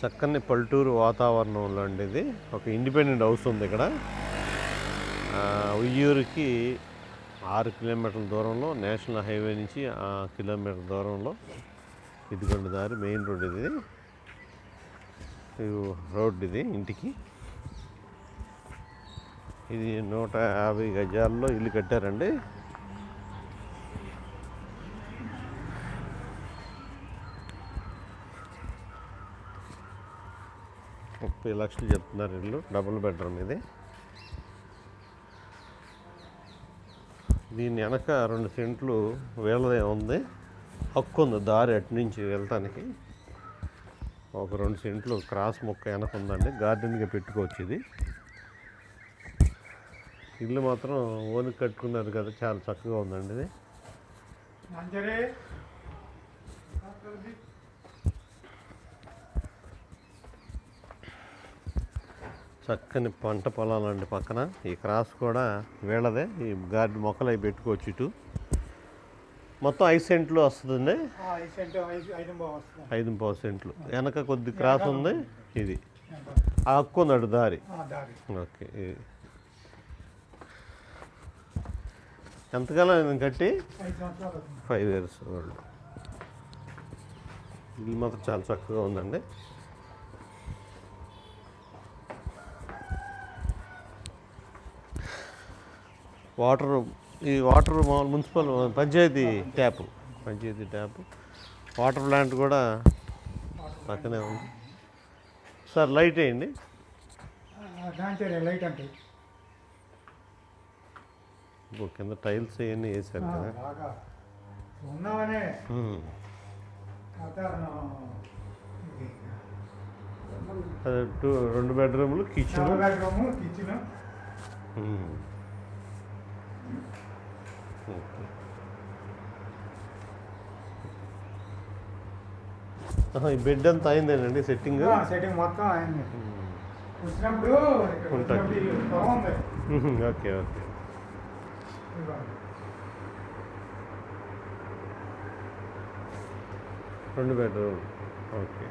చక్కని పల్లెటూరు వాతావరణంలో అండి ఇది. ఒక ఇండిపెండెంట్ హౌస్ ఉంది ఇక్కడ. ఉయ్యూరుకి ఆరు కిలోమీటర్ల దూరంలో నేషనల్ హైవే నుంచి ఆ కిలోమీటర్ దూరంలో ఇదిగొండ దారి మెయిన్ రోడ్ ఇది. ఇది రోడ్ ఇది ఇంటికి. ఇది నూట యాభై గజాల్లో ఇల్లు కట్టారండి. ముప్పై లక్షలు చెప్తున్నారు ఇల్లు డబుల్ బెడ్రూమ్ ఇది. దీని వెనక రెండు సెంట్లు వీళ్ళదే ఉంది. హక్కు ఉంది దారి అటు నుంచి వెళ్ళటానికి ఒక రెండు సెంట్లు క్రాస్ మొక్క వెనక ఉందండి గార్డెన్గా పెట్టుకోవచ్చు ఇది. ఇల్లు మాత్రం ఓనికి కట్టుకున్నారు కదా చాలా చక్కగా ఉందండి ఇది. చక్కని పంట పొలాలండి పక్కన. ఈ క్రాస్ కూడా వీళ్ళదే. ఈ గార్డెన్ మొక్కలు అవి పెట్టుకోవచ్చు ఇటు. మొత్తం ఐదు సెంట్లు వస్తుందండి. ఐదు పావు సెంట్లు. వెనక కొద్ది క్రాస్ ఉంది. ఇది. ఆ హక్కు ఉంది అటు దారి. ఓకే. ఎంతకాలం కట్టి? Five years old. ఇల్లు మాత్రం చాలా చక్కగా ఉందండి. వాటర్ ఈ వాటర్ మామూలు municipal panchayat tap panchayat tap. Water plant కూడా పక్కనే ఉంది. సార్ లైట్ వేయండి. లైట్ అంటే కింద టైల్స్ అవన్నీ వేసారు కదా. ఉన్నామనే. అదే టూ రెండు బెడ్రూమ్లు కిచెన్. Bedroom kitchen. ఈ బెడ్ అంతా అయిందేనండి సెట్టింగ్ సెట్టింగ్ మొత్తం అయింది. వచ్చినప్పుడు ఇక్కడ ఉంటుంది. Okay okay. రెండు బెడ్రూమ్ ఓకే.